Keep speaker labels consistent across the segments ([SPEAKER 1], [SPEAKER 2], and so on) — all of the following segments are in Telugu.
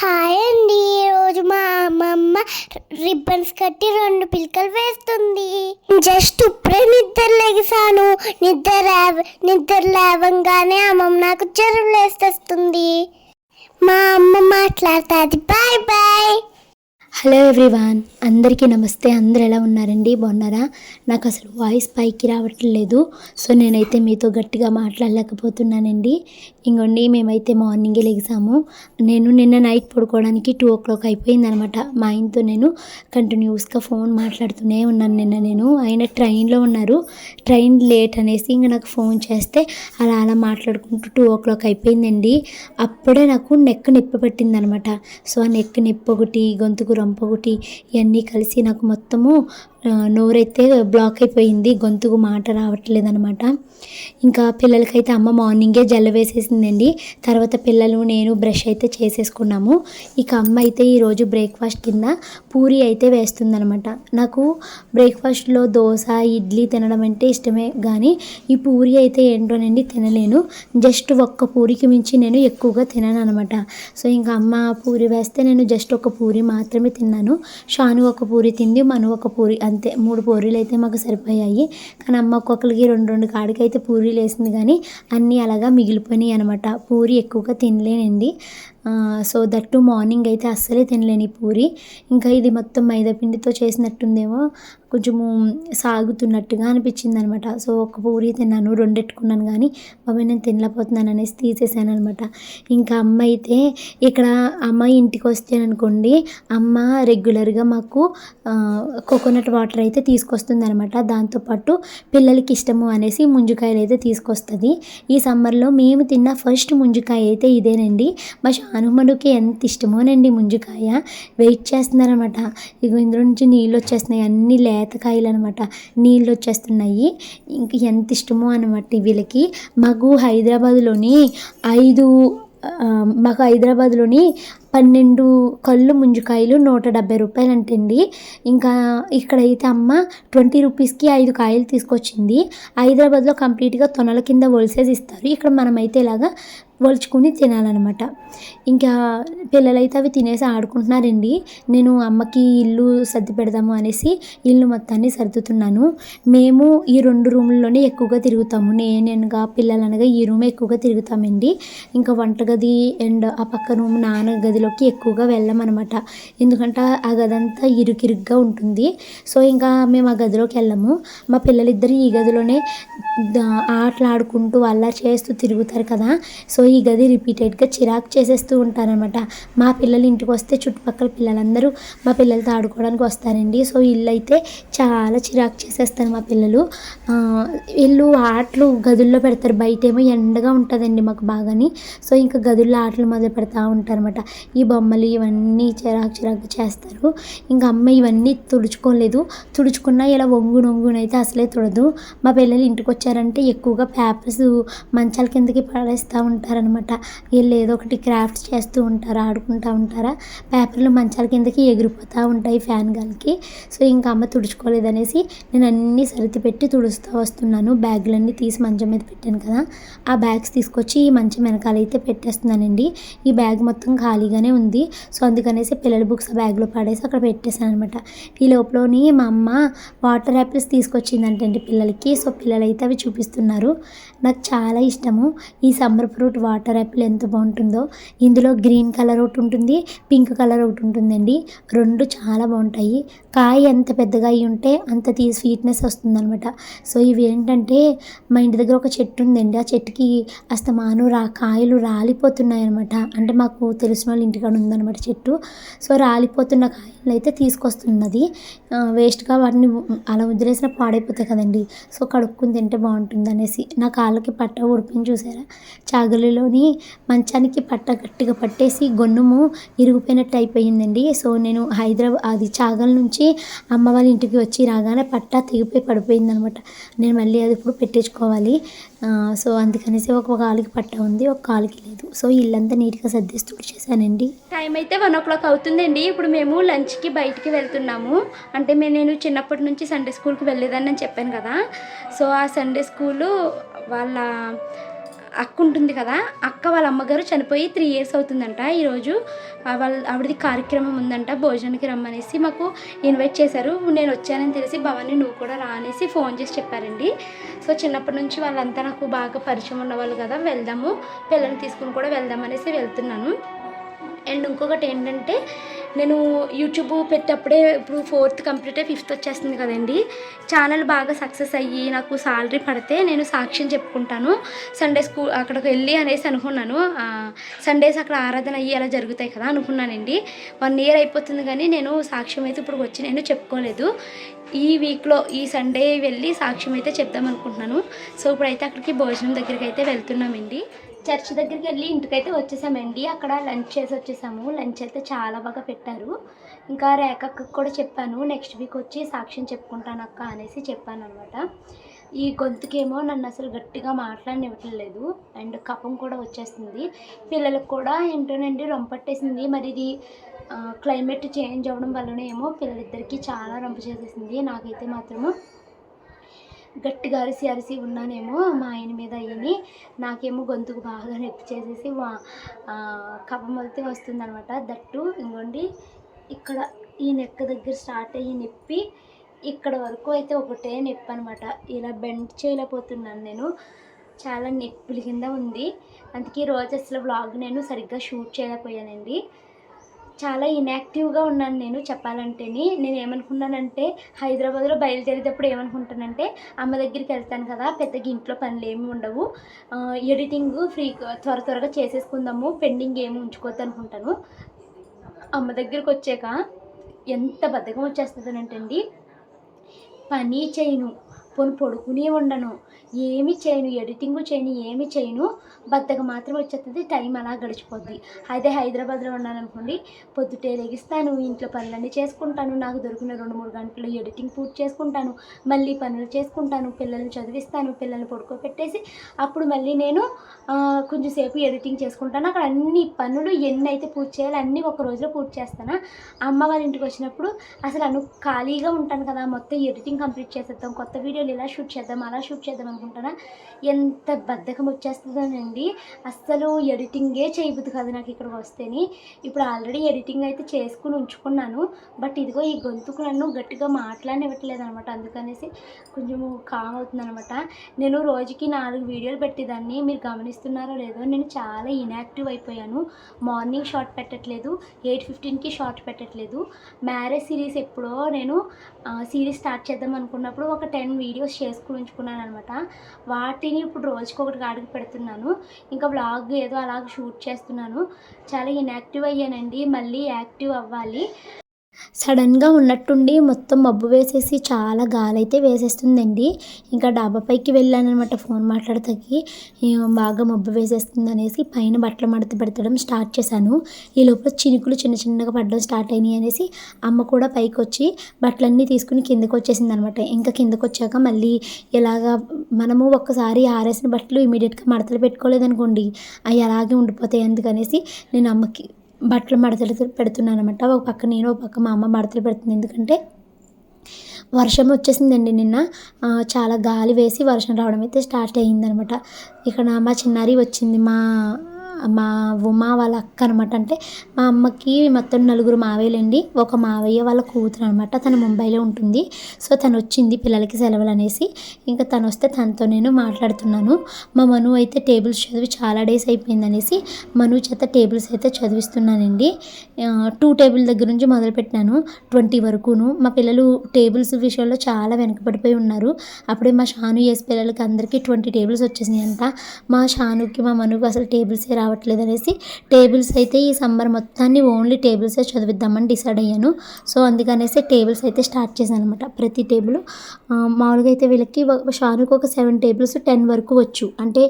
[SPEAKER 1] హాయ్ అండి. ఈరోజు మా అమ్మమ్మ రిబ్బన్స్ కట్టి రెండు పిలకలు వేస్తుంది. జస్ట్ ఇప్పుడే నిద్ర లెగిసాను. నిద్ర లేవ నిద్ర లేవంగానే అమ్మమ్మ నాకు జ్వరం లేస్తుంది మా అమ్మ మాట్లాడుతుంది. Bye bye.
[SPEAKER 2] హలో ఎవ్రీవాన్ అందరికీ నమస్తే. అందరు ఎలా ఉన్నారండి? బాగున్నారా? నాకు అసలు వాయిస్ పైకి రావట్లేదు. సో నేనైతే మీతో గట్టిగా మాట్లాడలేకపోతున్నానండి. ఇంకోండి మేమైతే మార్నింగే లెగిసాము నేను నిన్న నైట్ పడుకోవడానికి టూ ఓ క్లాక్ అయిపోయిందనమాట. మా ఆయనతో నేను కంటిన్యూస్గా ఫోన్ మాట్లాడుతూనే ఉన్నాను నిన్న నేను. ఆయన ట్రైన్లో ఉన్నారు. ట్రైన్ లేట్ అనేసి ఇంకా నాకు ఫోన్ చేస్తే అలా అలా మాట్లాడుకుంటూ టూ ఓ క్లాక్ అయిపోయిందండి. అప్పుడే నాకు నెక్ నొప్పి పట్టిందనమాట. సో ఆ నెక్ నొప్పి ఒకటి గొంతుకు రంపొకటి ఇవన్నీ కలిసి నాకు మొత్తము నోరైతే బ్లాక్ అయిపోయింది. గొంతుకు మాట రావట్లేదు అనమాట ఇంకా పిల్లలకైతే అమ్మ మార్నింగే జల్ల వేసేసిందండి. తర్వాత పిల్లలు నేను బ్రష్ అయితే చేసేసుకున్నాము. ఇక అమ్మ అయితే ఈరోజు బ్రేక్ఫాస్ట్ కింద పూరి అయితే వేస్తుందనమాట నాకు బ్రేక్ఫాస్ట్లో దోశ ఇడ్లీ తినడం అంటే ఇష్టమే కానీ ఈ పూరి అయితే ఏంటోనండి తినలేను. జస్ట్ ఒక్క పూరికి మించి నేను ఎక్కువగా తినను అనమాట సో ఇంకా అమ్మ పూరి వేస్తే నేను జస్ట్ ఒక పూరి మాత్రమే తిన్నాను. షాను ఒక పూరి తింది మను ఒక పూరి అంతే. అంతే. మూడు పూరీలు అయితే మాకు సరిపోయాయి. కానీ అమ్మ ఒక్కొక్కరికి రెండు రెండు కాడికి అయితే పూరీలు వేసింది కానీ అన్నీ అలాగా మిగిలిపోయినాయి అనమాట పూరి ఎక్కువగా తినలేనండి. సో దట్టు మార్నింగ్ అయితే అస్సలే తినలేని పూరి. ఇంకా ఇది మొత్తం మైదా పిండితో చేసినట్టుందేమో కొంచెము సాగుతున్నట్టుగా అనిపించింది అనమాట సో ఒక పూరి తిన్నాను రెండెట్టుకున్నాను కానీ బాబాయ్ నేను తినలేకపోతున్నాను అనేసి తీసేసాను అనమాట. ఇంకా అమ్మ అయితే ఇక్కడ అమ్మ ఇంటికి వస్తే అనుకోండి అమ్మ రెగ్యులర్గా మాకు కోకోనట్ వాటర్ అయితే తీసుకొస్తుంది అనమాట దాంతోపాటు పిల్లలకి ఇష్టము అనేసి ముంజుకాయలు అయితే తీసుకొస్తుంది. ఈ సమ్మర్లో మేము తిన్న ఫస్ట్ ముంజుకాయ అయితే ఇదేనండి. మా షానుమనుకి ఎంత ఇష్టమోనండి ముంజుకాయ. వెయిట్ చేస్తున్నారనమాట. ఇగో ఇందులో నుంచి నీళ్ళు వచ్చేస్తున్నాయి. అన్ని లేతకాయలు అనమాట నీళ్ళు వచ్చేస్తున్నాయి. ఇంక ఎంత ఇష్టమో అనమాట వీళ్ళకి. మాకు హైదరాబాద్లోని ఐదు మాకు హైదరాబాద్లోని పన్నెండు కళ్ళు ముంజుకాయలు నూట డెబ్బై రూపాయలు అంటండి ఇంకా ఇక్కడైతే అమ్మ ట్వంటీ రూపీస్కి ఐదు కాయలు తీసుకొచ్చింది. హైదరాబాద్లో కంప్లీట్గా తొనల కింద ఒలిసేసి ఇస్తారు. ఇక్కడ మనమైతే ఇలాగా వలుచుకుని తినాలన్నమాట. ఇంకా పిల్లలైతే అవి తినేసి ఆడుకుంటున్నారండి. నేను అమ్మకి ఇల్లు సర్ది పెడదాము అనేసి ఇల్లు మొత్తాన్ని సర్దుతున్నాను. మేము ఈ రెండు రూముల్లోనే ఎక్కువగా తిరుగుతాము. నేననగా పిల్లలనగా ఈ రూమ్ ఎక్కువగా తిరుగుతామండి. ఇంకా వంటగది అండ్ ఆ పక్క రూమ్ నాన్న గదిలోకి ఎక్కువగా వెళ్ళమన్నమాట. ఎందుకంటే ఆ గది అంతా ఇరుకిరుగ్గా ఉంటుంది. సో ఇంకా మేము ఆ గదిలోకి వెళ్ళము. మా పిల్లలిద్దరు ఈ గదిలోనే ఆటలు ఆడుకుంటూ అల్లరి చేస్తూ తిరుగుతారు కదా. సో ఈ గది రిపీటెడ్గా చిరాకు చేసేస్తూ ఉంటారనమాట మా పిల్లలు ఇంటికి వస్తే చుట్టుపక్కల పిల్లలందరూ మా పిల్లలతో ఆడుకోవడానికి వస్తారండి. సో ఇల్లు అయితే చాలా చిరాకు చేసేస్తారు మా పిల్లలు. వీళ్ళు ఆటలు గదుల్లో పెడతారు. బయట ఏమో ఎండగా ఉంటుందండి మాకు బాగాని. సో ఇంకా గదుల్లో ఆటలు మొదలు పెడతా ఉంటారనమాట ఈ బొమ్మలు ఇవన్నీ చిరాకు చిరాకు చేస్తారు. ఇంకా అమ్మ ఇవన్నీ తుడుచుకోలేదు. తుడుచుకున్నా ఇలా ఒంగు నొంగునైతే అసలే తుడదు. మా పిల్లలు ఇంటికి వచ్చారంటే ఎక్కువగా పేపర్స్ మంచాల కిందకి పడేస్తూ ఉంటారు ఉంటారనమాట వీళ్ళు ఏదో ఒకటి క్రాఫ్ట్స్ చేస్తూ ఉంటారు ఆడుకుంటూ ఉంటారా? పేపర్లు మంచాల కిందకి ఎగిరిపోతూ ఉంటాయి ఫ్యాన్ గాలికి. సో ఇంకా అమ్మ తుడుచుకోలేదనేసి నేను అన్నీ సరిది పెట్టి తుడుస్తూ వస్తున్నాను. బ్యాగులన్నీ తీసి మంచం మీద పెట్టాను కదా. ఆ బ్యాగ్స్ తీసుకొచ్చి ఈ మంచం వెనకాల అయితే పెట్టేస్తున్నానండి. ఈ బ్యాగ్ మొత్తం ఖాళీగానే ఉంది. సో అందుకనేసి పిల్లల బుక్స్ బ్యాగ్లో పడేసి అక్కడ పెట్టేశాను అనమాట ఈ లోపలని మా అమ్మ వాటర్ యాపిల్స్ తీసుకొచ్చిందంటండి పిల్లలకి. సో పిల్లలైతే అవి చూపిస్తున్నారు. నాకు చాలా ఇష్టము. ఈ సమ్మర్ ఫ్రూట్ వాటర్ యాపిల్ ఎంత బాగుంటుందో. ఇందులో గ్రీన్ కలర్ ఒకటి ఉంటుంది పింక్ కలర్ ఒకటి ఉంటుందండి. రెండు చాలా బాగుంటాయి. కాయ ఎంత పెద్దగా అయి ఉంటే అంత తీ స్వీట్నెస్ వస్తుందనమాట సో ఇవి ఏంటంటే మా ఇంటి దగ్గర ఒక చెట్టు ఉందండి. ఆ చెట్టుకి అస్తమాను రా కాయలు రాలిపోతున్నాయి అనమాట అంటే మాకు తెలిసిన వాళ్ళ ఇంటికాడ ఉందన్నమాట చెట్టు. సో రాలిపోతున్న కాయలు అయితే తీసుకొస్తున్నది. వేస్ట్గా వాటిని అలా వదిలేసిన పాడైపోతాయి కదండి. సో కడుక్కుని తింటే బాగుంటుంది అనేసి నా కాళ్ళకి పట్ట ఉడిపిని చూసారా? చాగలిలోని మంచానికి పట్ట గట్టిగా పట్టేసి గొన్నుము ఇరిగిపోయినట్టు అయిపోయిందండి. సో నేను హైదరాబాద్ అది చాగల్ నుంచి అమ్మ వాళ్ళ ఇంటికి వచ్చి రాగానే పట్ట తెగిపోయి పడిపోయింది అనమాట నేను మళ్ళీ అది ఇప్పుడు పెట్టించుకోవాలి. సో అందుకనేసి ఒక కాలుకి పట్ట ఉంది ఒక కాలుకి లేదు. సో ఇల్లంతా నీట్గా సర్దేసి చేశానండి
[SPEAKER 3] టైం అయితే వన్ ఓ క్లాక్ అవుతుందండి. ఇప్పుడు మేము లంచ్కి బయటికి వెళ్తున్నాము. అంటే మేము నేను చిన్నప్పటి నుంచి సండే స్కూల్కి వెళ్ళేదని నేను చెప్పాను కదా. సో ఆ సండే స్కూలు వాళ్ళ
[SPEAKER 2] అక్క ఉంటుంది కదా అక్క వాళ్ళ అమ్మగారు చనిపోయి త్రీ ఇయర్స్ అవుతుందంట. ఈరోజు వాళ్ళ ఆవిడది కార్యక్రమం ఉందంట భోజనానికి రమ్మనేసి మాకు ఇన్వైట్ చేశారు. నేను వచ్చానని తెలిసి భవాని నువ్వు కూడా రా అనేసి ఫోన్ చేసి చెప్పారండి. సో చిన్నప్పటి నుంచి వాళ్ళంతా నాకు బాగా పరిచయం ఉన్నవాళ్ళు కదా వెళ్దాము పిల్లల్ని తీసుకుని కూడా వెళ్దాం అనేసి వెళ్తున్నాను. అండ్ ఇంకొకటి ఏంటంటే నేను యూట్యూబ్ పెట్టేటప్పుడే ఇప్పుడు ఫోర్త్ కంప్లీట్ అయ్యి ఫిఫ్త్ వచ్చేస్తుంది కదండి. ఛానల్ బాగా సక్సెస్ అయ్యి నాకు సాలరీ పడితే నేను సాక్ష్యం చెప్పుకుంటాను. సండే స్కూల్ అక్కడికి వెళ్ళి అనేసి అనుకున్నాను. సండేస్ అక్కడ ఆరాధన అయ్యి అలా జరుగుతాయి కదా అనుకున్నానండి. వన్ ఇయర్ అయిపోతుంది కానీ నేను సాక్ష్యం అయితే ఇప్పుడు వచ్చి నేను చెప్పుకోలేదు. ఈ వీక్లో ఈ సండే వెళ్ళి సాక్ష్యం అయితే చెప్దాం అనుకుంటున్నాను. సో ఇప్పుడైతే అక్కడికి భోజనం దగ్గరికి అయితే వెళ్తున్నామండి. చర్చ్ దగ్గరికి వెళ్ళి ఇంటికైతే వచ్చేసామండి. అక్కడ లంచ్ చేసి వచ్చేసాము. లంచ్ అయితే చాలా బాగా పెట్టారు. ఇంకా రేఖకు కూడా చెప్పాను. నెక్స్ట్ వీక్ వచ్చి సాక్ష్యం చెప్పుకుంటాను అక్క అనేసి చెప్పాను అనమాట ఈ గొంతుకేమో నన్ను అసలు గట్టిగా మాట్లాడనివ్వట్లేదు. అండ్ కఫం కూడా వచ్చేస్తుంది పిల్లలకు కూడా ఏంటోనండి రొంపట్టేసింది మరి ఇది క్లైమేట్ చేంజ్ అవ్వడం వల్లనే ఏమో పిల్లలిద్దరికీ చాలా రంపు చేసేసింది. నాకైతే మాత్రము గట్టిగా అరిసి అరిసి ఉన్నానేమో మా ఆయన మీద అయ్యి నాకేమో గొంతుకు బాగా నొప్పి చేసేసి వా- ఆ, కఫం అయితే దట్టు ఇంకోండి ఇక్కడ ఈ నెక్క దగ్గర స్టార్ట్ అయ్యి నొప్పి ఇక్కడ వరకు అయితే ఒకటే నొప్పి అనమాట ఇలా బెండ్ చేయలేకపోతున్నాను నేను. చాలా నొప్పుల కింద ఉంది. అందుకే ఈ రోజు అసలు వ్లాగ్ నేను సరిగ్గా షూట్ చేయలేకపోయానండి. చాలా ఇన్యాక్టివ్గా ఉన్నాను నేను చెప్పాలంటేని. నేను ఏమనుకున్నానంటే హైదరాబాద్లో బయలుదేరేటప్పుడు ఏమనుకుంటానంటే అమ్మ దగ్గరికి వెళ్తాను కదా పెద్దగా ఇంట్లో పనులు ఏమి ఉండవు. ఎడిటింగ్ ఫ్రీ త్వర త్వరగా చేసేసుకుందాము పెండింగ్ ఏమి ఉంచుకోవద్దు అనుకుంటాను. అమ్మ దగ్గరికి వచ్చాక ఎంత బద్ధకం వచ్చేస్తుందనంటండి. పని చేయను. పోను పడుకునే ఉండను. ఏమి చేయను ఎడిటింగ్ చేయను ఏమి చేయను. బద్దకు మాత్రం వచ్చేస్తుంది టైం అలా గడిచిపోద్ది. అదే హైదరాబాద్లో ఉన్నాను అనుకోండి పొద్దుటే లెగిస్తాను ఇంట్లో పనులన్నీ చేసుకుంటాను నాకు దొరికిన రెండు మూడు గంటలు ఎడిటింగ్ పూర్తి చేసుకుంటాను మళ్ళీ పనులు చేసుకుంటాను పిల్లల్ని చదివిస్తాను పిల్లల్ని పడుకోబెట్టేసి అప్పుడు మళ్ళీ నేను కొంచెంసేపు కొంచెం సేపు ఎడిటింగ్ చేసుకుంటాను. అక్కడ అన్ని పనులు ఎన్ని అయితే పూర్తి చేయాలి అన్నీ ఒక రోజులో పూర్తి చేస్తాను. అమ్మ వాళ్ళ ఇంటికి వచ్చినప్పుడు అసలు అను ఖాళీగా ఉంటాను కదా మొత్తం ఎడిటింగ్ కంప్లీట్ చేసేద్దాం కొత్త వీడియోలు ఇలా షూట్ చేద్దాం అలా షూట్ చేద్దాం అనుకుంటానా? ఎంత బద్ధకం వచ్చేస్తుందోనండి. అస్సలు ఎడిటింగే చేయబుద్ది కాదు నాకు ఇక్కడికి వస్తేని. ఇప్పుడు ఆల్రెడీ ఎడిటింగ్ అయితే చేసుకుని ఉంచుకున్నాను. బట్ ఇదిగో ఈ గొంతుకు నన్ను గట్టిగా మాట్లాడనివ్వట్లేదు అనమాట అందుకనేసి కొంచెం కామ్ అవుతుంది అనమాట నేను రోజుకి నాలుగు వీడియోలు పెట్టేదాన్ని. మీరు గమనిస్తున్నారో లేదో నేను చాలా ఇన్యాక్టివ్ అయిపోయాను. మార్నింగ్ షార్ట్ పెట్టట్లేదు. ఎయిట్ ఫిఫ్టీన్కి షార్ట్ పెట్టట్లేదు. మ్యారేజ్ సిరీస్ ఎప్పుడో నేను సిరీస్ స్టార్ట్ చేద్దాం అనుకున్నప్పుడు ఒక టెన్ వీడియోస్ చేసుకుని ఉంచుకున్నాను అనమాట వాటిని ఇప్పుడు రోజుకి ఒకటి కాడికి పెడుతున్నాను. ఇంకా వ్లాగ్ ఏదో అలాగ షూట్ చేస్తున్నాను. చాలా ఇన్యాక్టివ్ అయ్యానండి. మళ్ళీ యాక్టివ్ అవ్వాలి.
[SPEAKER 4] సడన్గా ఉన్నట్టుండి మొత్తం మబ్బు వేసేసి చాలా గాలి అయితే వేసేస్తుందండి. ఇంకా డాబా పైకి వెళ్ళానమాట ఫోన్ మాట్లాడతాకి. బాగా మబ్బు వేసేస్తుంది అనేసి పైన బట్టలు మడత పెడతడం స్టార్ట్ చేశాను. ఈ లోపల చినుకులు చిన్న చిన్నగా పడడం స్టార్ట్ అయినాయి అనేసి అమ్మ కూడా పైకి వచ్చి బట్టలన్నీ తీసుకుని కిందకు వచ్చేసింది అనమాట ఇంకా కిందకు వచ్చాక మళ్ళీ ఇలాగా మనము ఒక్కసారి ఆరేసిన బట్టలు ఇమీడియట్గా మడతలు పెట్టుకోలేదనుకోండి అవి అలాగే ఉండిపోతాయి అందుకనేసి నేను అమ్మకి బట్టలు మడతలు పెడుతున్నాను అనమాట ఒక పక్క నేను ఒక పక్క మా అమ్మ మడతలు పెడుతుంది. ఎందుకంటే వర్షం వచ్చేసిందండి నిన్న. చాలా గాలి వేసి వర్షం రావడం అయితే స్టార్ట్ అయ్యిందనమాట ఇక్కడ మా చిన్నారి వచ్చింది మా మా ఉమా వాళ్ళ అక్క అనమాట అంటే మా అమ్మకి మొత్తం నలుగురు మావయ్యలండి. ఒక మావయ్య వాళ్ళ కూతురు అనమాట తను ముంబైలో ఉంటుంది. సో తను వచ్చింది పిల్లలకి సెలవులు అనేసి. ఇంకా తను వస్తే తనతో నేను మాట్లాడుతున్నాను. మా మను అయితే టేబుల్స్ చదివి చాలా డేస్ అయిపోయింది అనేసి మను చేత టేబుల్స్ అయితే చదివిస్తున్నానండి. టూ టేబుల్ దగ్గర నుంచి మొదలుపెట్టినాను ట్వంటీ వరకును. మా పిల్లలు టేబుల్స్ విషయంలో చాలా వెనకబడిపోయి ఉన్నారు. అప్పుడే మా షాను వేసి పిల్లలకి అందరికీ ట్వంటీ టేబుల్స్ వచ్చేసినాయి అంట మా షానుకి మా మనుకు అసలు టేబుల్సే రావట్లేదు అనేసి టేబుల్స్ అయితే ఈ సమ్మర్ మొత్తాన్ని ఓన్లీ టేబుల్సే చదివిద్దామని డిసైడ్ అయ్యాను. సో అందుకనేసి టేబుల్స్ అయితే స్టార్ట్ చేశాను అనమాట ప్రతి టేబుల్. మామూలుగా అయితే వీళ్ళకి షానుకు ఒక సెవెన్ టేబుల్స్ టెన్ వరకు వచ్చు. అంటే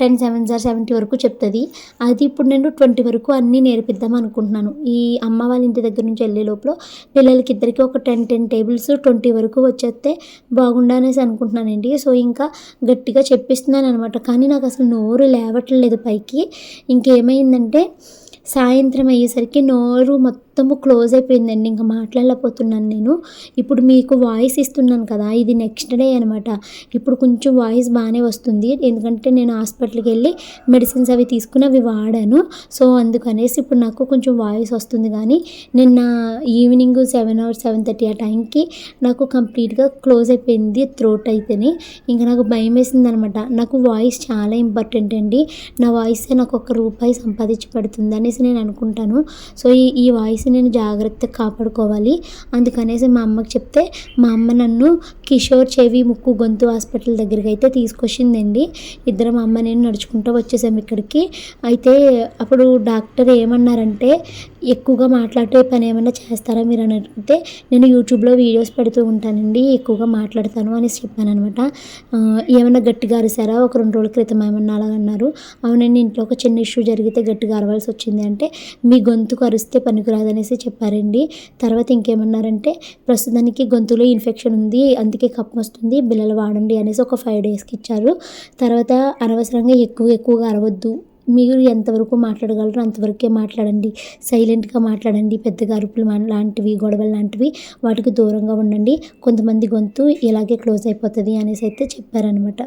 [SPEAKER 4] టెన్ సెవెన్ జార్ సెవెంటీ వరకు చెప్తుంది. అది ఇప్పుడు నేను ట్వంటీ వరకు అన్నీ నేర్పిద్దాం అనుకుంటున్నాను. ఈ అమ్మ వాళ్ళ ఇంటి దగ్గర నుంచి వెళ్ళే లోపల పిల్లలకి ఇద్దరికి ఒక టెన్ టెన్ టేబుల్స్ ట్వంటీ వరకు వచ్చేస్తే బాగుండనేసి అనుకుంటున్నానండి. సో ఇంకా గట్టిగా చెప్పిస్తున్నాను అనమాట కానీ నాకు అసలు నోరు లేవట్లేదు పైకి. ఇంకేమైందంటే సాయంత్రం అయ్యేసరికి నోరు మొత్తం
[SPEAKER 2] మొత్తము క్లోజ్ అయిపోయిందండి. ఇంకా మాట్లాడలేకపోతున్నాను నేను. ఇప్పుడు మీకు వాయిస్ ఇస్తున్నాను కదా ఇది నెక్స్ట్ డే అనమాట ఇప్పుడు కొంచెం వాయిస్ బాగానే వస్తుంది. ఎందుకంటే నేను హాస్పిటల్కి వెళ్ళి మెడిసిన్స్ అవి తీసుకుని అవి వాడాను. సో అందుకనేసి ఇప్పుడు నాకు కొంచెం వాయిస్ వస్తుంది. కానీ నిన్న evening seven hour seven thirty ఆ టైంకి నాకు కంప్లీట్గా క్లోజ్ అయిపోయింది త్రోట్ అయితేనే. ఇంకా నాకు భయం వేసింది అనమాట నాకు వాయిస్ చాలా ఇంపార్టెంట్ అండి. నా వాయిస్ నాకు ఒక రూపాయి సంపాదించి పెడుతుంది అనేసి నేను అనుకుంటాను. సో ఈ ఈ అనేసి నేను జాగ్రత్తగా కాపాడుకోవాలి. అందుకనేసి మా అమ్మకి చెప్తే మా అమ్మ నన్ను కిషోర్ చెవి ముక్కు గొంతు హాస్పిటల్ దగ్గరికి అయితే తీసుకొచ్చిందండి. ఇద్దరం అమ్మ నేను నడుచుకుంటూ వచ్చేసాము ఇక్కడికి. అయితే అప్పుడు డాక్టర్ ఏమన్నారంటే ఎక్కువగా మాట్లాడే పని ఏమైనా చేస్తారా మీరు అని అడిగితే నేను యూట్యూబ్లో వీడియోస్ పెడుతూ ఉంటానండి ఎక్కువగా మాట్లాడతాను అనేసి చెప్పాను అనమాట ఏమైనా గట్టిగా అరిసారా? ఒక రెండు రోజుల క్రితం ఏమన్నా అలా అన్నారు. అవునండి ఇంట్లో ఒక చిన్న ఇష్యూ జరిగితే గట్టిగా అరవాల్సి వచ్చింది అంటే మీ గొంతుకు అరిస్తే పనికిరాదనేసి చెప్పారండి. తర్వాత ఇంకేమన్నారంటే ప్రస్తుతానికి గొంతులో ఇన్ఫెక్షన్ ఉంది అందుకే కప్పం వస్తుంది బిల్లలు వాడండి అనేసి ఒక ఫైవ్ డేస్కి ఇచ్చారు. తర్వాత అనవసరంగా ఎక్కువ ఎక్కువగా అరవద్దు మీరు ఎంతవరకు మాట్లాడగలరో అంతవరకే మాట్లాడండి. సైలెంట్గా మాట్లాడండి. పెద్దగా అరుపులు లాంటివి గొడవలు లాంటివి వాటికి దూరంగా ఉండండి. కొంతమంది గొంతు ఇలాగే క్లోజ్ అయిపోతుంది అనేసి అయితే చెప్పారనమాట